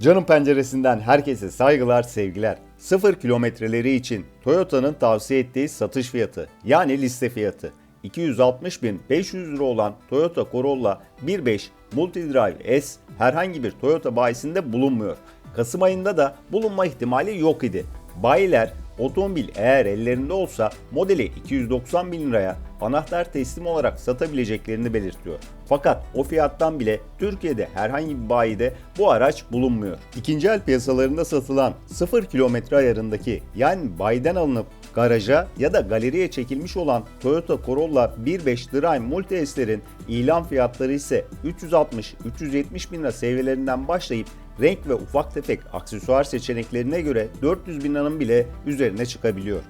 Canım penceresinden herkese saygılar, sevgiler. Sıfır kilometreleri için Toyota'nın tavsiye ettiği satış fiyatı yani liste fiyatı 260.500 lira olan Toyota Corolla 1.5 Multidrive S herhangi bir Toyota bayisinde bulunmuyor. Kasım ayında da bulunma ihtimali yok idi. Bayiler otomobil eğer ellerinde olsa modeli 290 bin liraya anahtar teslim olarak satabileceklerini belirtiyor. Fakat o fiyattan bile Türkiye'de herhangi bir bayide bu araç bulunmuyor. İkinci el piyasalarında satılan 0 kilometre ayarındaki yani bayiden alınıp garaja ya da galeriye çekilmiş olan Toyota Corolla 1.5 Drive Multi S'lerin ilan fiyatları ise 360-370 bin lira seviyelerinden başlayıp renk ve ufak tefek aksesuar seçeneklerine göre 400 bin liranın bile üzerine çıkabiliyor.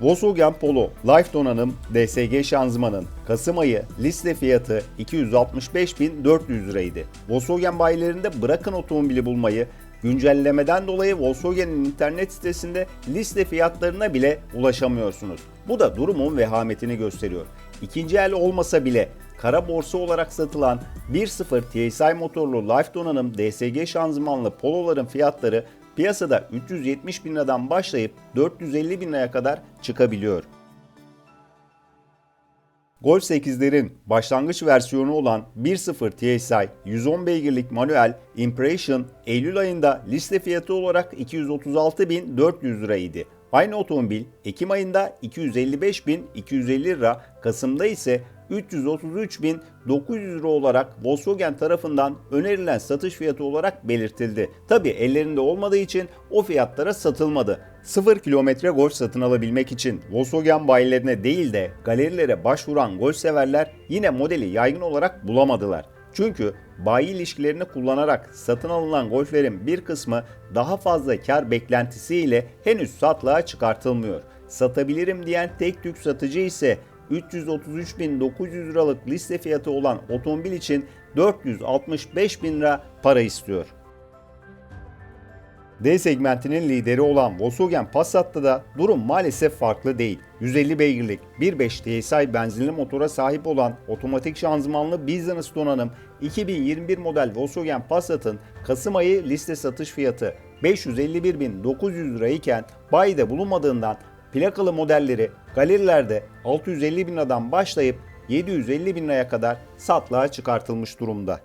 Volkswagen Polo Life donanım DSG şanzımanın Kasım ayı liste fiyatı 265.400 liraydı. Volkswagen bayilerinde bırakın otomobili bulmayı, güncellemeden dolayı Volkswagen'in internet sitesinde liste fiyatlarına bile ulaşamıyorsunuz. Bu da durumun vehametini gösteriyor. İkinci el olmasa bile kara borsa olarak satılan 1.0 TSI motorlu Life donanım DSG şanzımanlı Polo'ların fiyatları piyasada 370 bin liradan başlayıp 450 bin liraya kadar çıkabiliyor. Golf 8'lerin başlangıç versiyonu olan 1.0 TSI 110 beygirlik manuel Impression Eylül ayında liste fiyatı olarak 236.400 liraydı. Aynı otomobil Ekim ayında 255.250 lira, Kasım'da ise 333.900 lira olarak Volkswagen tarafından önerilen satış fiyatı olarak belirtildi. Tabi ellerinde olmadığı için o fiyatlara satılmadı. 0 kilometre Golf satın alabilmek için Volkswagen bayilerine değil de galerilere başvuran Golf severler yine modeli yaygın olarak bulamadılar. Çünkü bayi ilişkilerini kullanarak satın alınan golflerin bir kısmı daha fazla kar beklentisiyle henüz satlığa çıkartılmıyor. Satabilirim diyen tek tük satıcı ise 333.900 liralık liste fiyatı olan otomobil için 465 bin lira para istiyor. D segmentinin lideri olan Volkswagen Passat'ta da durum maalesef farklı değil. 150 beygirlik 1.5 TSI benzinli motora sahip olan otomatik şanzımanlı Business donanım 2021 model Volkswagen Passat'ın Kasım ayı liste satış fiyatı 551.900 lira iken bayide bulunmadığından plakalı modelleri galerilerde 650 bin liradan başlayıp 750 bin liraya kadar satlığa çıkartılmış durumda.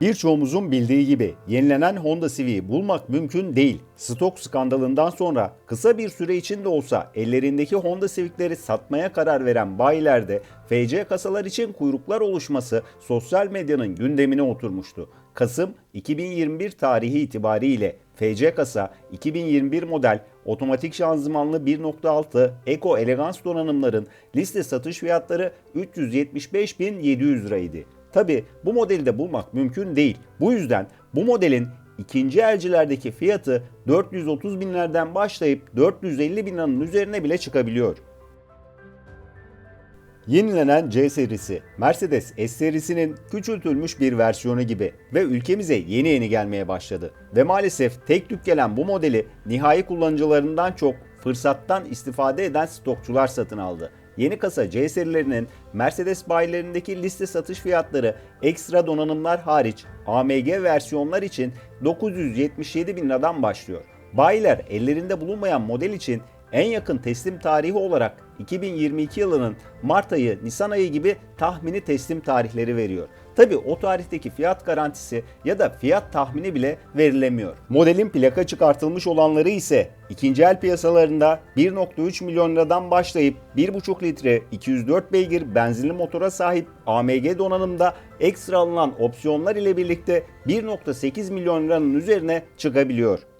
Birçoğumuzun bildiği gibi yenilenen Honda Civic'i bulmak mümkün değil. Stok skandalından sonra kısa bir süre içinde olsa ellerindeki Honda Civic'leri satmaya karar veren bayilerde FC kasalar için kuyruklar oluşması sosyal medyanın gündemine oturmuştu. Kasım 2021 tarihi itibariyle FC kasa 2021 model otomatik şanzımanlı 1.6 Eco Elegance donanımların liste satış fiyatları 375.700 liraydı. Tabi bu modeli de bulmak mümkün değil. Bu yüzden bu modelin ikinci elcilerdeki fiyatı 430 binlerden başlayıp 450 bin liranın üzerine bile çıkabiliyor. Yenilenen C serisi, Mercedes S serisinin küçültülmüş bir versiyonu gibi ve ülkemize yeni yeni gelmeye başladı. Ve maalesef tek tük gelen bu modeli nihai kullanıcılarından çok fırsattan istifade eden stokçular satın aldı. Yeni kasa C serilerinin Mercedes bayilerindeki liste satış fiyatları ekstra donanımlar hariç AMG versiyonlar için 977 bin liradan başlıyor. Bayiler ellerinde bulunmayan model için en yakın teslim tarihi olarak 2022 yılının Mart ayı, Nisan ayı gibi tahmini teslim tarihleri veriyor. Tabi o tarihteki fiyat garantisi ya da fiyat tahmini bile verilemiyor. Modelin plaka çıkartılmış olanları ise ikinci el piyasalarında 1.3 milyon liradan başlayıp 1.5 litre 204 beygir benzinli motora sahip AMG donanımda ekstra alınan opsiyonlar ile birlikte 1.8 milyon liranın üzerine çıkabiliyor.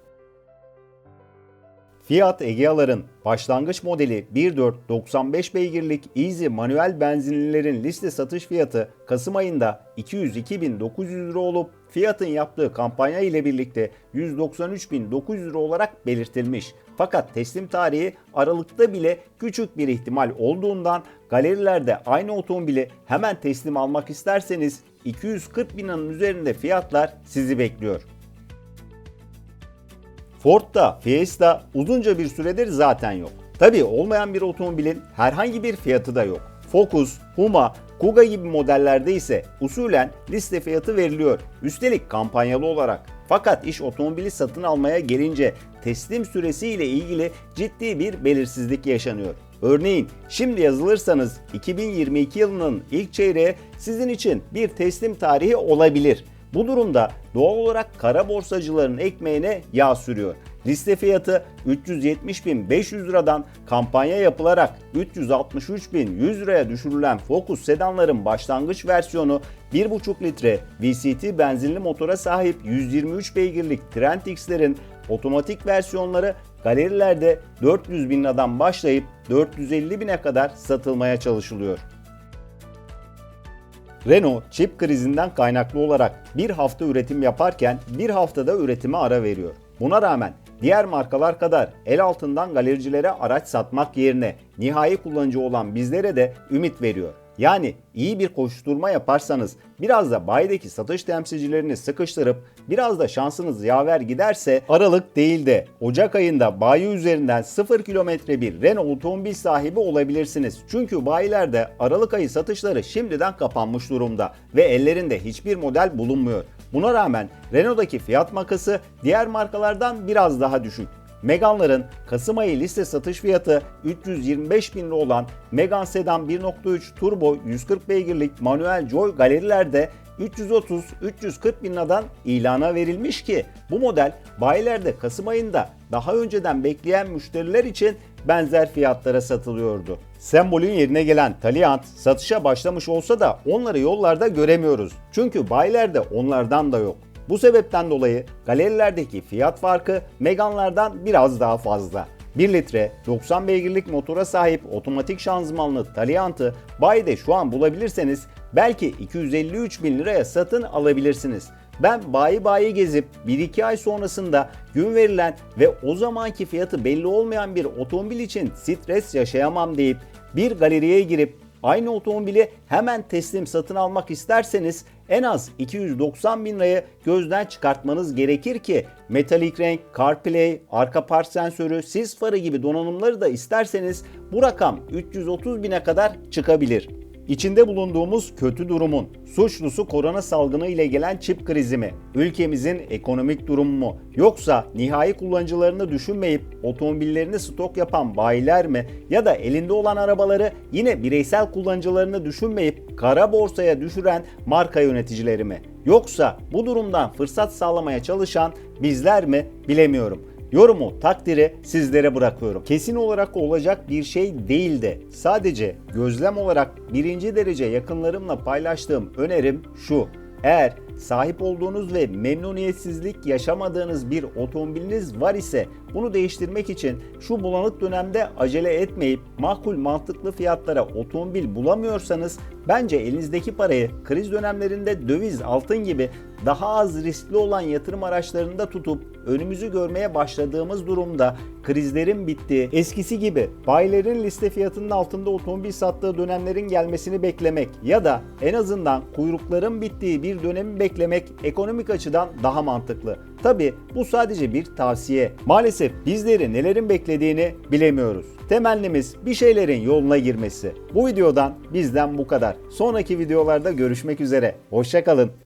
Fiat Egea'ların başlangıç modeli 1.4 95 beygirlik Easy manuel benzinlilerin liste satış fiyatı Kasım ayında 202.900 lira olup Fiat'ın yaptığı kampanya ile birlikte 193.900 lira olarak belirtilmiş. Fakat teslim tarihi Aralık'ta bile küçük bir ihtimal olduğundan galerilerde aynı otomobili hemen teslim almak isterseniz 240 bin liranın üzerinde fiyatlar sizi bekliyor. Ford'da Fiesta uzunca bir süredir zaten yok. Tabi olmayan bir otomobilin herhangi bir fiyatı da yok. Focus, Puma, Kuga gibi modellerde ise usulen liste fiyatı veriliyor. Üstelik kampanyalı olarak. Fakat iş otomobili satın almaya gelince teslim süresi ile ilgili ciddi bir belirsizlik yaşanıyor. Örneğin şimdi yazılırsanız 2022 yılının ilk çeyreği sizin için bir teslim tarihi olabilir. Bu durumda doğal olarak kara borsacıların ekmeğine yağ sürüyor. Liste fiyatı 370.500 liradan kampanya yapılarak 363.100 liraya düşürülen Focus sedanların başlangıç versiyonu 1.5 litre VCT benzinli motora sahip 123 beygirlik Trend X'lerin otomatik versiyonları galerilerde 400 bin liradan başlayıp 450 bine kadar satılmaya çalışılıyor. Renault çip krizinden kaynaklı olarak bir hafta üretim yaparken bir haftada üretime ara veriyor. Buna rağmen diğer markalar kadar el altından galericilere araç satmak yerine nihai kullanıcı olan bizlere de ümit veriyor. Yani iyi bir koşturma yaparsanız biraz da bayideki satış temsilcilerini sıkıştırıp biraz da şansınız yaver giderse Aralık değil de Ocak ayında bayi üzerinden 0 kilometre bir Renault otomobil sahibi olabilirsiniz. Çünkü bayilerde Aralık ayı satışları şimdiden kapanmış durumda ve ellerinde hiçbir model bulunmuyor. Buna rağmen Renault'daki fiyat makası diğer markalardan biraz daha düşük. Megane'ların Kasım ayı liste satış fiyatı 325 bin lira olan Megane Sedan 1.3 Turbo 140 beygirlik manuel Joy galerilerde 330-340 bin liradan ilana verilmiş ki bu model bayilerde Kasım ayında daha önceden bekleyen müşteriler için benzer fiyatlara satılıyordu. Sembolün yerine gelen Taliant satışa başlamış olsa da onları yollarda göremiyoruz. Çünkü bayilerde onlardan da yok. Bu sebepten dolayı galerilerdeki fiyat farkı Megane'lardan biraz daha fazla. 1 litre 90 beygirlik motora sahip otomatik şanzımanlı Taliant'ı bayide şu an bulabilirseniz belki 253 bin liraya satın alabilirsiniz. Ben bayi bayi gezip 1-2 ay sonrasında gün verilen ve o zamanki fiyatı belli olmayan bir otomobil için stres yaşayamam deyip bir galeriye girip aynı otomobili hemen teslim satın almak isterseniz en az 290 bin liraya gözden çıkartmanız gerekir ki metalik renk, CarPlay, arka park sensörü, sis farı gibi donanımları da isterseniz bu rakam 330 bine kadar çıkabilir. İçinde bulunduğumuz kötü durumun suçlusu korona salgını ile gelen çip krizi mi? Ülkemizin ekonomik durumu mu? Yoksa nihai kullanıcılarını düşünmeyip otomobillerini stok yapan bayiler mi? Ya da elinde olan arabaları yine bireysel kullanıcılarını düşünmeyip kara borsaya düşüren marka yöneticileri mi? Yoksa bu durumdan fırsat sağlamaya çalışan bizler mi? Bilemiyorum. Yorumu, takdiri sizlere bırakıyorum. Kesin olarak olacak bir şey değil de sadece gözlem olarak birinci derece yakınlarımla paylaştığım önerim şu. Eğer sahip olduğunuz ve memnuniyetsizlik yaşamadığınız bir otomobiliniz var ise bunu değiştirmek için şu bulanık dönemde acele etmeyip makul mantıklı fiyatlara otomobil bulamıyorsanız bence elinizdeki parayı kriz dönemlerinde döviz, altın gibi daha az riskli olan yatırım araçlarında tutup önümüzü görmeye başladığımız durumda krizlerin bittiği, eskisi gibi bayilerin liste fiyatının altında otomobil sattığı dönemlerin gelmesini beklemek ya da en azından kuyrukların bittiği bir dönemi beklemek ekonomik açıdan daha mantıklı. Tabi bu sadece bir tavsiye. Maalesef bizleri nelerin beklediğini bilemiyoruz. Temennimiz bir şeylerin yoluna girmesi. Bu videodan bizden bu kadar. Sonraki videolarda görüşmek üzere. Hoşçakalın.